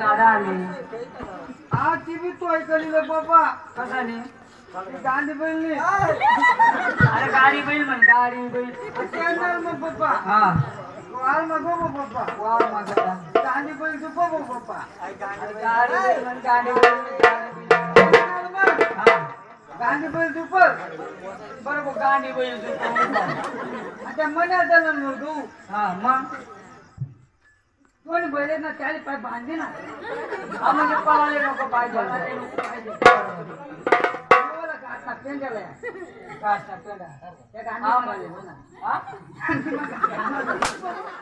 दादा आले आज ती बी तोय करील बाबा। कसाने गांधी बैलनी अरे गाडी बैल म्हण गाडी बैल। मग पप्पा हा। वाल मग गो पप्पा वा माझा गांधी बैल तू बघू पप्पा गाडी बैल म्हण बैल बैल। हा। गांधी बैल तू बरोबर बैल तू आता मग तू हा मग? कोणी बैल ना त्याला पाय बांधे ना. हा म्हणजे पळाले नको पाहिजे देवाला काटा पेंड्याला या. काष्टा पेंडा त्या गांधी बैलाला ना. हा?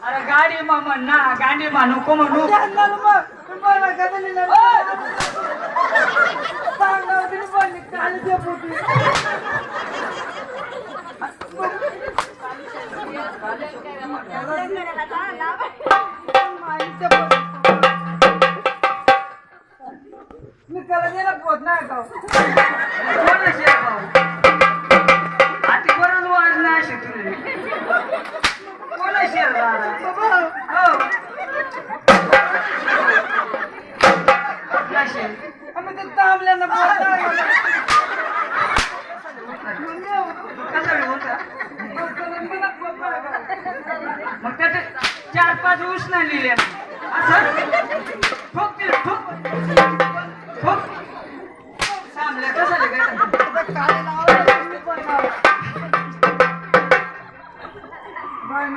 अरे गाडी मा म्हण ना गाडी मा नको म्हणू. मग पोत नाही का कोण असे भाऊ? आती बरंच वाज नाही असे तुले कोण असे दादा? हो. नशे आम्ही ते तांबल्यानं कसं होता? मग त्याचे चार पाच ऊस नाही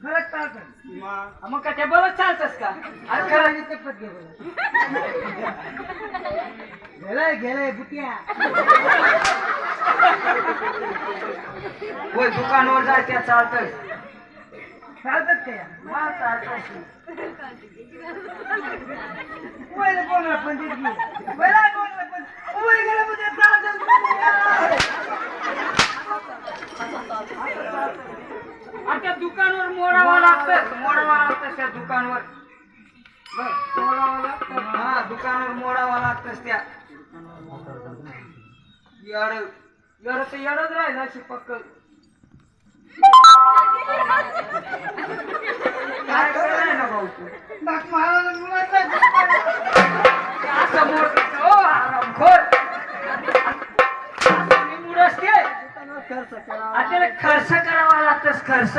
खरंच चालतं मग का त्या बरोबर चालतच का? अरे खरं गेलाय गेलाय बुटिया होय दुकानावर जाय त्या चालतच चालतात काय मग चालतच पहिले कोणाला पण दिली पहिला कोणाला पण उभे गेले म्हणजे चालतात आणि त्या दुकानावर मोडावं लागतं मोडावं लागतं त्या दुकानावर. हा दुकानावर मोडावं लागतंच त्या. येड येड तर येडच राहिला अशी पक्क. काय करायला ना भाऊ तू? नाक महाराज मुलांना असं मोडतं ओ आरामखोर असं मी मूड असते खर्च करा आणि त्याला खर्च करावा लागतच खर्च.